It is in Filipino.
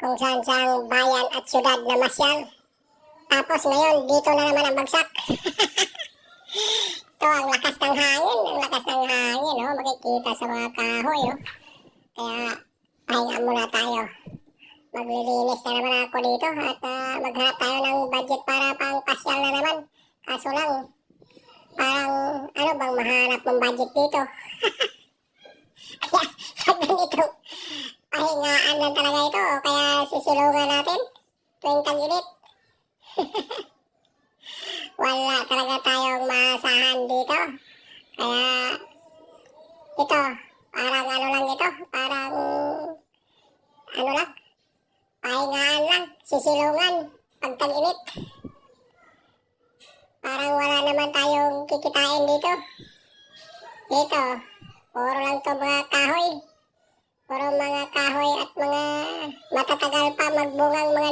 kung saan saan bayan at syudad na masyal. Tapos ngayon, dito na naman ang bagsak. Ito ang lakas ng hangin, ang lakas ng hangin, oh, makikita sa mga kahoy. Oh. Kaya, pahinga muna tayo. Maglilinis na naman ako dito at ah, maghanap tayo ng budget para pang pasyal na naman. Kaso lang, parang ano bang mahanap ng budget dito? Pahingaan lang talaga ito. Kaya sisilungan natin tuwing tag-init. Wala talaga tayong maasahan dito. Kaya ito, parang ano lang ito, parang ano lang, pahingaan lang, sisilungan, pag tag-init. Parang wala naman tayong kikitain dito. Dito, puro lang to mga kahoy. Puro mga kahoy at mga matatagal pa magbungang mga